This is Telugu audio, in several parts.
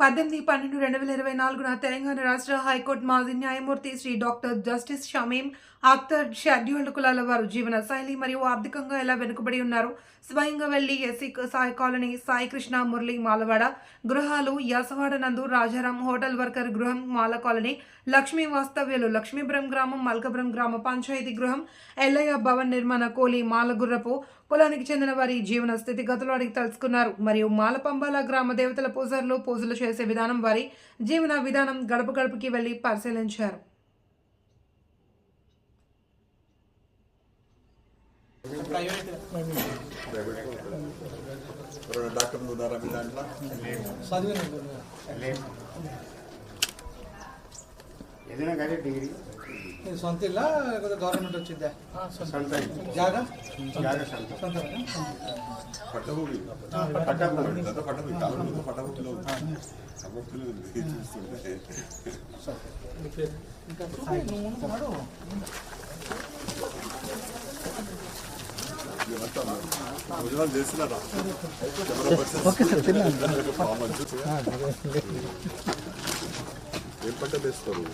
పద్దెనిమిది పన్నెండు రెండు వేల ఇరవై నాలుగున తెలంగాణ రాష్ట్ర హైకోర్టు మాజీ న్యాయమూర్తి Shri doctor justice Shamim Akhtar scheduled కులాల వారు జీవన శైలి మరియు ఆర్థికంగా ఎలా వెనుకబడి ఉన్నారు? స్వయంగా వెళ్ళి ఎస్సీ సాయి కాలనీ సాయి కృష్ణ మురళి మాలవాడ గృహాలు యాసవాడ నందు రాజారాం హోటల్ వర్కర్ గృహం మాల కాలనీ లక్ష్మీ వాస్తవ్యులు లక్ష్మీపురం గ్రామం మల్కపురం గ్రామ పంచాయతీ గృహం ఎల్లయ్య భవన్ నిర్మాణ కోలి మాలగుర్రపు కులానికి చెందిన వారి జీవన స్థితిగతులు అడిగి తెలుసుకున్నారు. మరియు మాలపంబాల గ్రామ దేవతల పూజలు పూజలు చేసే విధానం వారి జీవన విధానం గడప గడపకి వెళ్ళి పరిశీలించారు. ఎవరైనా డాక్టర్లు ఉన్నారా మీ దాంట్లో ఏదైనా కానీ డిగ్రీ ఇది సొంత ఇల్లా లేకపోతే గవర్నమెంట్ వచ్చిందా సొంత జాగా జాగా సొంత సొంత పట్టభూమి పట్టభూమి. గత పట్టభూమి కాలంలో పట్టభూమిలో సమర్థులు చూస్తుంటే మేమంతా భోజనాలు ఏం పంట వేస్తారు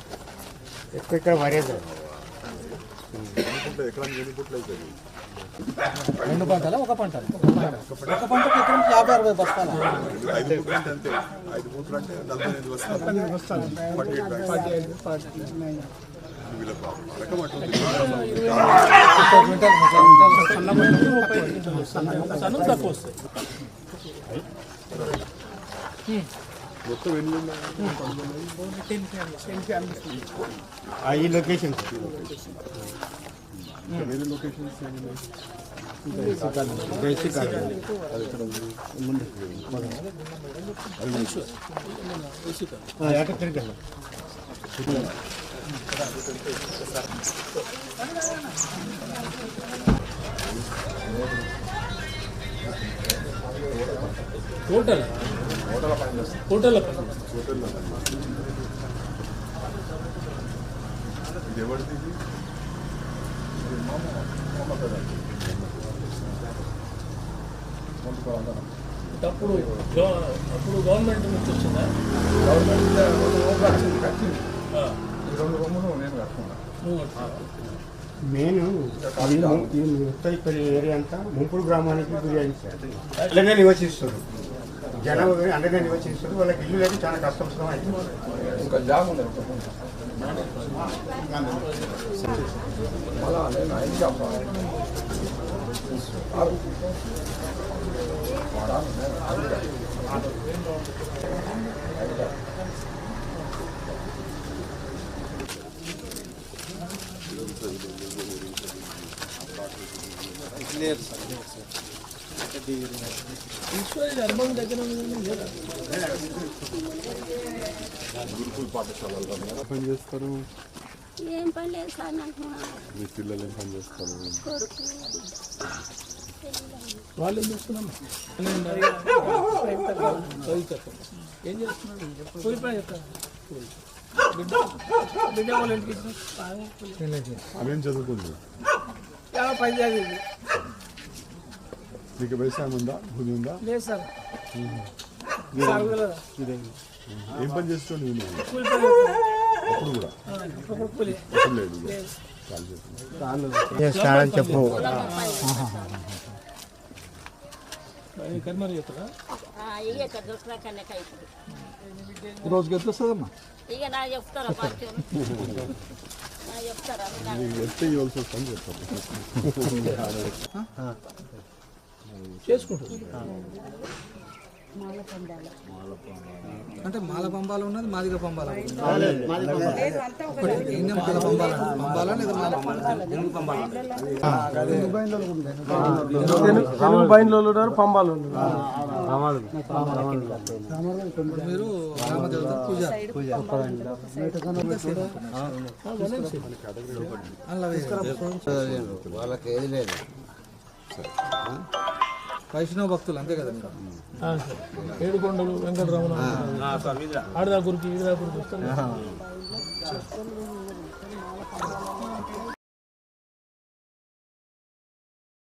ఎక్కువ ఇక్కడ అవుతుంది రెండు పంటలా ఒక పంట ఒక పంటకి ఎకరం యాభై అరవై బస్తాల ఐదు పుట్లు అంటే నలభై ఐదు మొత్తం ఎన్ని ఉన్నాయి ఈ లొకేషన్ వేరే లొకేషన్స్ ఏమి అది టోటల్ టోటల్ హోటల్లో ఇది ఎవరిది అప్పుడు అప్పుడు గవర్నమెంట్ నుంచి వచ్చిందా? ఆ. నువ్వు కట్టుకున్నావా? మెయిన్ ఇది ము- ఇది మొత్తం ఇక్కడ ఏరియా అంతా ముంపుడు గ్రామానికి గురి అయింది సార్ అలానే నివసిస్తారు జనం అలానే నివసిస్తారు వాళ్ళకి ఇల్లు లేక చాలా కష్టం అయింది లేదు సార్ లేదు సార్ దగ్గర గురుకుల పాఠశాలలో పని చేస్తారు ఏం పని లేదు సార్ నాకు మీ పిల్లలు ఏం పని చేస్తారు వాళ్ళు ఏం చేస్తున్నాం ఏం చేస్తున్నాడు వాళ్ళ ఇంటికి ఇచ్చిన అవేం చదువుకుంది పని చదివింది మీకు వ్యవసాయం ఉందా భూమి ఉందా లేదు సార్ సార్ కూడా ఏం పని చేస్తావు నేను కూలిపోయి అప్పుడు కూడా ఒక కూలి అప్పుడు లేదు ఇక. చాలు చేస్తున్నాను స్నానం చెప్పు కర్మరి చెప్తారా ఇక ఇక్కడ దొరకనే కైతుంది రోజుకి ఎంత వస్తుందమ్మా ఇక నా చెప్తారా చెప్తారా? నీకు ఎంత ఇవ్వాల్సి వస్తుందని చెప్తాను. చేసుకుంటుంది అంటే మాల పంబాల ఉన్నది మాదిగ పంబాల ఒకటి ఈయన మాల పంబాల పంబాల లేదా మాల పంబాల తెలుగు బయలులో ఉన్నారు పంబాలు మీరు పూజ వాళ్ళకి ఏది లేదు వైష్ణవ భక్తులు అంతే కదా మీరు? ఏడుకొండలు వెంకటరమణ ఆడదాకురికి ఈడదాకురికి వస్తారు.